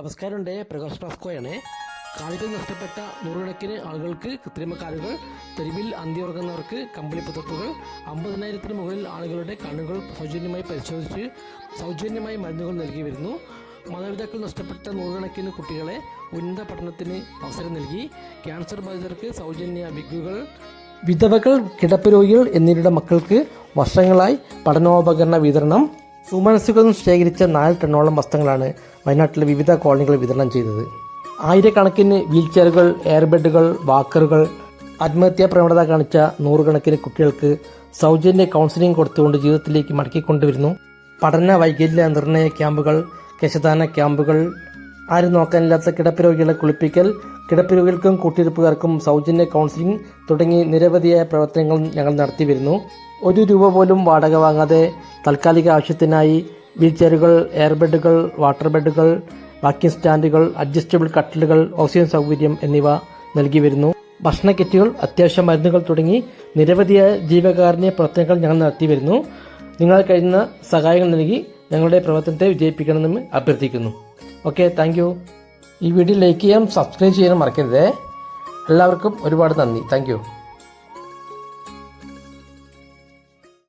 നമസ്കാരമുണ്ട്. പ്രകാശ് പ്ലാസ്കോയാണ് കാലുകൾ നഷ്ടപ്പെട്ട നൂറുകണക്കിന് ആളുകൾക്ക് കൃത്രിമ കാലുകൾ തെരുവിൽ അന്തിയുറങ്ങുന്നവർക്ക് കമ്പിളി പുതപ്പുകൾ അമ്പതിനായിരത്തിന് മുകളിൽ ആളുകളുടെ കണ്ണുകൾ സൗജന്യമായി പരിശോധിച്ച് സൗജന്യമായി മരുന്നുകൾ നൽകി വരുന്നു. മാതാപിതാക്കൾ നഷ്ടപ്പെട്ട നൂറുകണക്കിന് കുട്ടികളെ ഉന്നത പഠനത്തിന് അവസരം നൽകി. ക്യാൻസർ ബാധിതർക്ക് സൗജന്യ വിഗുകൾ വിധവകൾ കിടപ്പ് രോഗികൾ എന്നിവരുടെ മക്കൾക്ക് വർഷങ്ങളായി പഠനോപകരണ വിതരണം സുമനസ്സുകളിൽ നിന്ന് ശേഖരിച്ച നാല് ടണ്ണോളം വസ്ത്രങ്ങളാണ് വയനാട്ടിലെ വിവിധ കോളനികൾ വിതരണം ചെയ്തത്. ആയിരക്കണക്കിന് വീൽ ചെയറുകൾ എയർബെഡുകൾ വാക്കറുകൾ ആത്മഹത്യാ പ്രവണത കാണിച്ച നൂറുകണക്കിന് കുട്ടികൾക്ക് സൗജന്യ കൗൺസിലിംഗ് കൊടുത്തുകൊണ്ട് ജീവിതത്തിലേക്ക് മടക്കിക്കൊണ്ടുവരുന്നു. പഠന വൈകല്യ നിർണയ ക്യാമ്പുകൾ കശദാന ക്യാമ്പുകൾ ആരും നോക്കാനില്ലാത്ത കിടപ്പ് രോഗികളെ കുളിപ്പിക്കൽ കിടപ്പ് രോഗികൾക്കും കൂട്ടിരിപ്പുകാർക്കും സൗജന്യ കൗൺസിലിംഗ് തുടങ്ങി നിരവധിയായ പ്രവർത്തനങ്ങൾ ഞങ്ങൾ നടത്തി വരുന്നു ഒരു രൂപ പോലും വാടക വാങ്ങാതെ താൽക്കാലിക ആവശ്യത്തിനായി വീൽ ചെയറുകൾ എയർബെഡുകൾ വാട്ടർ ബെഡുകൾ വാക്കിംഗ് സ്റ്റാൻഡുകൾ അഡ്ജസ്റ്റബിൾ കട്ടിലുകൾ ഓക്സിജൻ സൗകര്യം എന്നിവ നൽകി വരുന്നു. ഭക്ഷണ കിറ്റുകൾ അത്യാവശ്യ മരുന്നുകൾ തുടങ്ങി നിരവധിയായ ജീവകാരുണ്യ പ്രവർത്തനങ്ങൾ ഞങ്ങൾ നടത്തി വരുന്നു. നിങ്ങൾ കഴിയുന്ന സഹായങ്ങൾ നൽകി ഞങ്ങളുടെ പ്രവർത്തനത്തെ വിജയിപ്പിക്കണമെന്ന് അഭ്യർത്ഥിക്കുന്നു. ഓക്കെ താങ്ക് ഈ വീഡിയോ ലൈക്ക് ചെയ്യാൻ സബ്സ്ക്രൈബ് ചെയ്യാനും മറക്കരുതേ. എല്ലാവർക്കും ഒരുപാട് നന്ദി. താങ്ക്